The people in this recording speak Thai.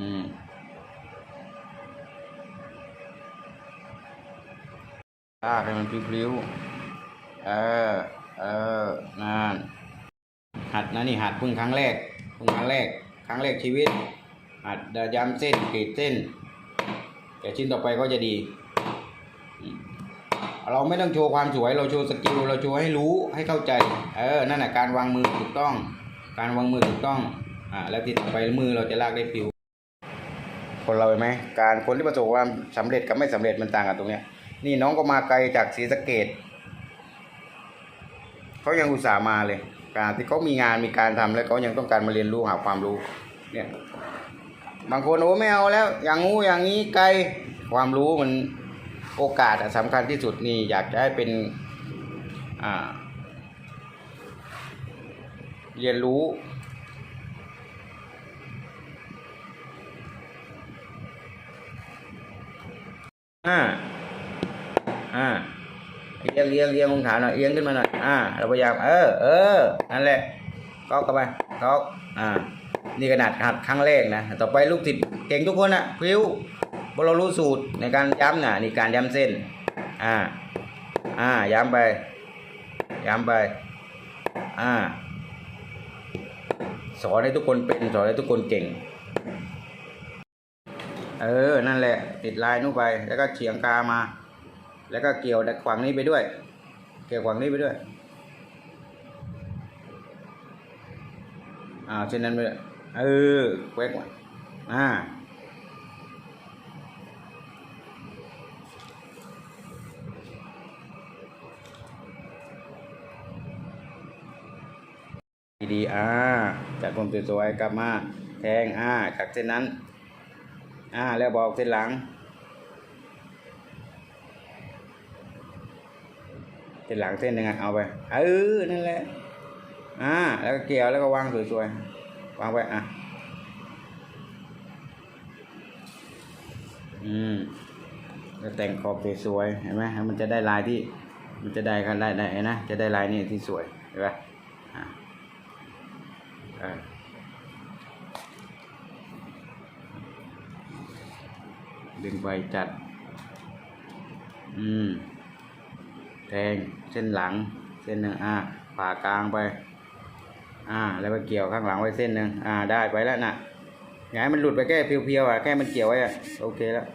อืมลากให้มันพลิ้วๆเออ เออ นั่น หัดนะนี่หัดเพิ่งครั้งแรกเพิ่งครั้งแรก ครั้งแรกชีวิต หัดย้ำเส้นกรีดเส้น แต่ชิ้นต่อไปก็จะดี เราไม่ต้องโชว์ความสวย เราโชว์สกิล เราโชว์ให้รู้ให้เข้าใจ เออ นั่นแหะการวางมือถูกต้อง การวางมือถูกต้อง อ่า แล้วติดต่อไปมือเราจะลากได้ปิว คนเราเห็นไหมการคนที่ประสบความสำเร็จกับไม่สำเร็จมันต่างกันตรงเนี้ย นี่น้องก็มาไกลจากศรีสะเกดเขายังอุตส่าห์มาเลย การที่เขามีงานมีการทำแล้วเขายังต้องการมาเรียนรู้หาความรู้ เนี่ย บางคนโอ้ไม่เอาแล้ว อย่างงูอย่างนี้ไกลความรู้มันโอกาสอะสำคัญที่สุดนี่อยากจะให้เป็นอ่าเรียนรู้ อ่า อ่า เอียงเอียงเอียงลงขาหน่อย เอียงขึ้นมาหน่อย อ่า เราพยายาม เออ เออ นั่นแหละก๊อกเข้าไปก๊อกอ่า นี่ขนาดหัดครั้งแรกนะ ต่อไปลูกศิษย์เก่งทุกคนนะพิ้วพราะเรารู้สูตรในการย้ำน่ะนี่การย้ำเส้น อ่า อ่า ย้ำไป ย้ำไป อ่า สอนให้ทุกคนเป็น สอนให้ทุกคนเก่ง เออ นั่นแหละ ติดลายนู้นไป แล้วก็เฉียงกามา แล้วก็เกี่ยวขวางนี้ไปด้วย เกี่ยวขวางนี้ไปด้วย อ่าเช่นนั้นไปเลยเออแควกมาอ่าดีอ่าจากผมสวยๆกลับมาแทงอ่าจากเส้นนั้น อ่า แล้วบอกเส้นหลังเส้นหลังเส้นหนึ่งอะเอาไปเออนั่นแหละอ่า แล้วก็เกี่ยวแล้วก็วางสวยๆวางไว้อะอืมแล้วแต่งขอบสวยๆเห็นไหมมันจะได้ลายที่ มันจะได้กันได้ได้นะจะได้ลายนี่ที่สวยเห็นไหมอ่าเออ ดึงไปจัด อืม แทงเส้นหลัง เส้นหนึ่งอ่าผ่ากลางไป อ่า แล้วไปเกี่ยวข้างหลังไว้เส้นหนึ่งอ่า ได้ไปแล้วน่ะอย่าให้มันหลุดไปแค่เพียวๆอะแค่มันเกี่ยวไว้อะโอเคแล้ว